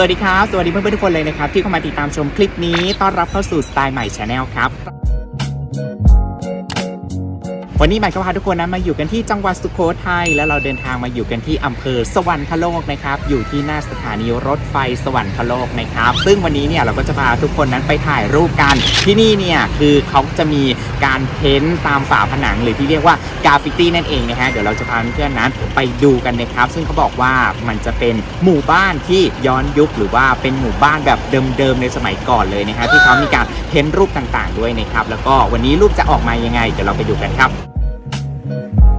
วัสดีครับ สวัสดีเพื่อนๆทุกคนเลยนะครับ ที่เข้ามาติดตามชมคลิปนี้ต้อนรับเข้าสู่สไตล์ใหม่ชาแนลครับ วันนี้หม่ก็พาทุกคนนั้นมาอยู่กันที่จังหวัดสุโขทัยแล้วเราเดินทางมาอยู่กันที่อำเภอสวรรคโลกนะครับ อยู่ที่หน้าสถานีรถไฟสวรรคโลกนะครับ ซึ่งวันนี้เนี่ยเราก็จะพาทุกคนนั้นไปถ่ายรูปกัน ที่นี่เนี่ยคือเขาจะมีการเพ้นตามฝาผนัง หรือที่เรียกว่ากราฟฟิตี้นั่นเองนะฮะเดี๋ยวเราจะพาเพื่อนๆนั้นไปดูกันนะครับ ซึ่งเขาบอกว่ามันจะเป็นหมู่บ้านที่ย้อนยุคหรือว่าเป็นหมู่บ้านแบบเดิมๆในสมัยก่อนเลยนะฮะที่เขามีการเพ้นรูปต่างๆ ด้วยนะครับแล้วก็วันนี้รูปจะออกมายังไงเดี๋ยวเราไปดูกันครับ ส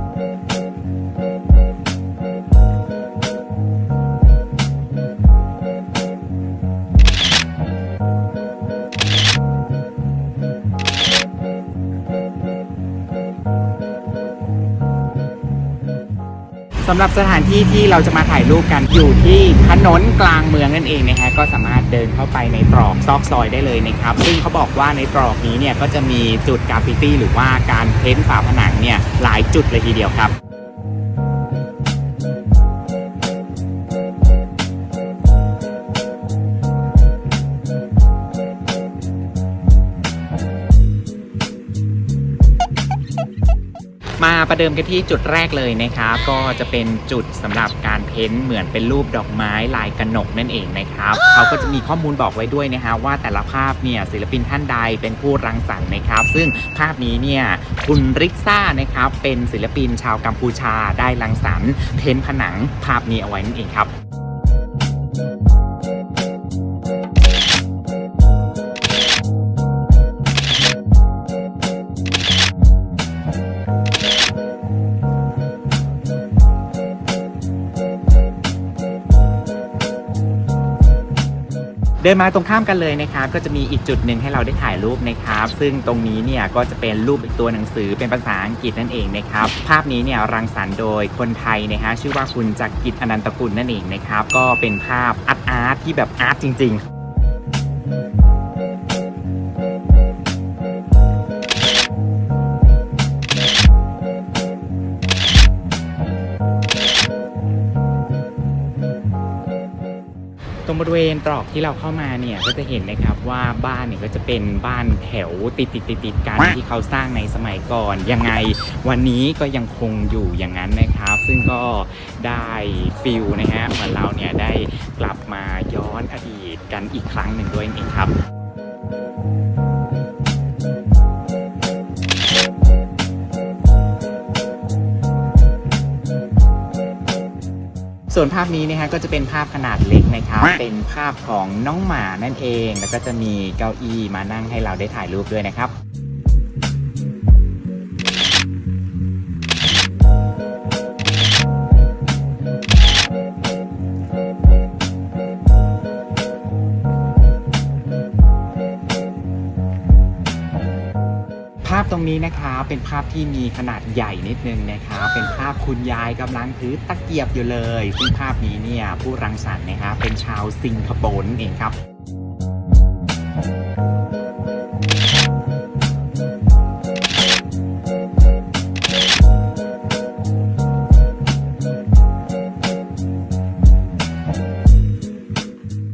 ำหรับสถานที่ที่เราจะมาถ่ายรูปกันอยู่ที่ถนนกลางเมืองนั่นเองนะฮะก็สามารถเดินเข้าไปในตรอกซอกซอยได้เลยนะครับ ซึ่งเขาบอกว่าในตรอกนี้เนี่ยก็จะมีจุดกราฟฟิตี้หรือว่าการเพ้นฝาผนังเนี่ยหลายจุดเลยทีเดียวครับ มาประเดิมกันที่จุดแรกเลยนะครับ ก็จะเป็นจุดสำหรับการเพ้นเหมือนเป็นรูปดอกไม้ลายกระหนกนั่นเองนะครับเขาก็จะมีข้อมูลบอกไว้ด้วยนะฮะว่าแต่ละภาพเนี่ยศิลปินท่านใดเป็นผู้รังสรรค์นะครับ ซึ่งภาพนี้เนี่ยคุณริกซ่านะครับเป็นศิลปินชาวกัมพูชาได้รังสรรค์เพ้นผนังภาพนี้เอาไว้นั่นเองครับ เดินมาตรงข้ามกันเลยนะครับ ก็จะมีอีกจุดหนึ่งให้เราได้ถ่ายรูปนะครับ ซึ่งตรงนี้เนี่ยก็จะเป็นรูปตัวหนังสือเป็นภาษาอังกฤษนั่นเองนะครับ ภาพนี้เนี่ยรังสรรค์โดยคนไทยนะฮะชื่อว่าคุณจักรกิจอนันตกุลนั่นเองนะครับ ก็เป็นภาพอาร์ตอาร์ตที่แบบอาร์ตจริง ๆ รงบริเวณตรอกที่เราเข้ามาเนี่ยก็จะเห็นนะครับว่าบ้านเนี่ยก็จะเป็นบ้านแถวติดติดติดติดกันที่เขาสร้างในสมัยก่อนยังไงวันนี้ก็ยังคงอยู่อย่างนั้นนะครับ ซึ่งก็ได้ฟิลนะฮะเหมือนเราเนี่ยได้กลับมาย้อนอดีตกันอีกครั้งหนึ่งด้วยเองครับ ส่วนภาพนี้นะฮะก็จะเป็นภาพขนาดเล็กนะครับเป็นภาพของน้องหมานั่นเอง แล้วก็จะมีเก้าอี้มานั่งให้เราได้ถ่ายรูปด้วยนะครับ รงนี้นะคะเป็นภาพที่มีขนาดใหญ่นิดนึงนะคะเป็นภาพคุณยายกำลังถือตะเกียบอยู่เลย ซึ่งภาพนี้เนี่ยผู้รังสรรค์นะคะเป็นชาวสิงคโปร์เองครับ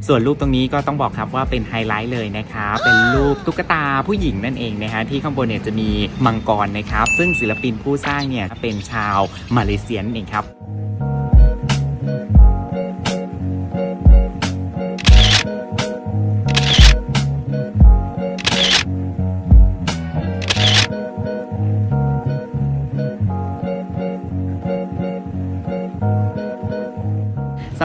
ส่วนรูปตรงนี้ก็ต้องบอกครับว่าเป็นไฮไลท์เลยนะครับเป็นรูปตุ๊กตาผู้หญิงนั่นเองนะฮะที่ข้างบนเนี่ยจะมีมังกรนะครับ ซึ่งศิลปินผู้สร้างเนี่ยเป็นชาวมาเลเซียนเองครับ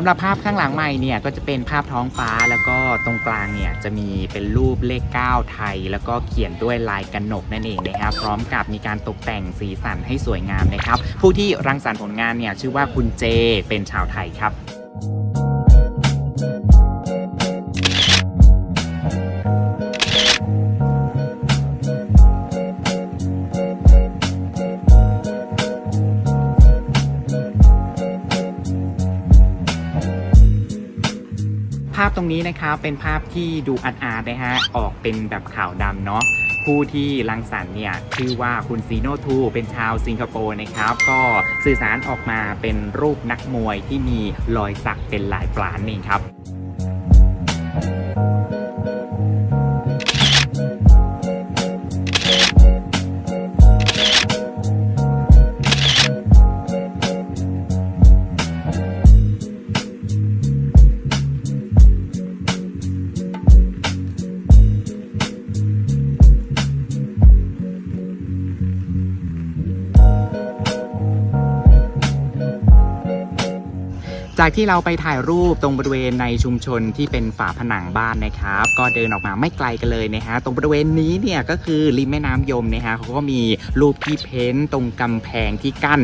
ำหรับภาพข้างหลังใหม่เนี่ยก็จะเป็นภาพท้องฟ้าแล้วก็ตรงกลางเนี่ยจะมีเป็นรูปเลข 9 ไทย แล้วก็เขียนด้วยลายกระหนกนั่นเองนะครับพร้อมกับมีการตกแต่งสีสันให้สวยงามนะครับ ผู้ที่รังสรรค์ผลงานเนี่ยชื่อว่าคุณเจเป็นชาวไทยครับาพตรงนี้นะครับเป็นภาพที่ดูอาร์ตๆนะฮะออกเป็นแบบขาวดำเนาะผู้ที่รังสรรค์เนี่ยชื่อว่าคุณซีโนทูเป็นชาวสิงคโปร์นะครับ ก็สื่อสารออกมาเป็นรูปนักมวยที่มีรอยสักเป็นลายปราณนี่ครับ จากที่เราไปถ่ายรูปตรงบริเวณในชุมชนที่เป็นฝาผนังบ้านนะครับ ก็เดินออกมาไม่ไกลกันเลยนะฮะตรงบริเวณนี้เนี่ยก็คือริมแม่น้ำยมนะฮะเขาก็มีรูปที่เพ้นท์ตรงกำแพงที่กั้น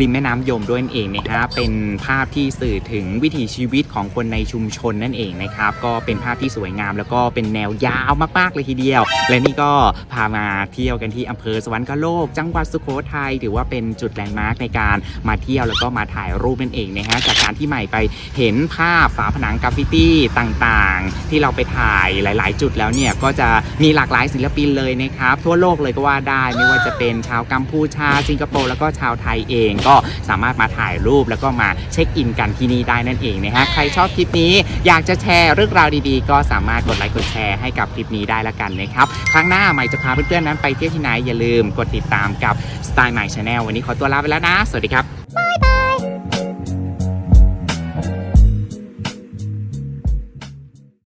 ริมแม่น้ำยมด้วยนั่นเองนะฮะเป็นภาพที่สื่อถึงวิถีชีวิตของคนในชุมชนนั่นเองนะครับก็เป็นภาพที่สวยงาม แล้วก็เป็นแนวยาวมากๆเลยทีเดียว และนี่ก็พามาเที่ยวกันที่อำเภอสวรรคโลก จังหวัดสุโขทัยถือว่าเป็นจุดแลนด์มาร์คในการมาเที่ยวแล้วก็มาถ่ายรูปนั่นเองนะฮะจากการที่ใหม่ไปเห็นภาพฝาผนังกราฟฟิตี้ต่างๆ ที่เราไปถ่ายหลาย ๆ จุดแล้วเนี่ยก็จะมีหลากหลายศิลปินเลยนะครับทั่วโลกเลยก็ว่าได้ไม่ว่าจะเป็นชาวกัมพูชาสิงคโปร์แล้วก็ชาวไทยเองก็สามารถมาถ่ายรูปแล้วก็มาเช็คอินกันที่นี่ได้นั่นเองนะฮะใครชอบคลิปนี้อยากจะแชร์เรื่องราวดีๆ ก็สามารถกดไลค์กดแชร์ให้กับคลิปนี้ได้ละกันนะครับครั้งหน้าใหม่จะพาเพื่อนๆนั้นไปเที่ยวที่ไหนอย่าลืมกดติดตามกับ Style My Channel วันนี้ขอตัวลาไปแล้วนะ สวัสดีครับ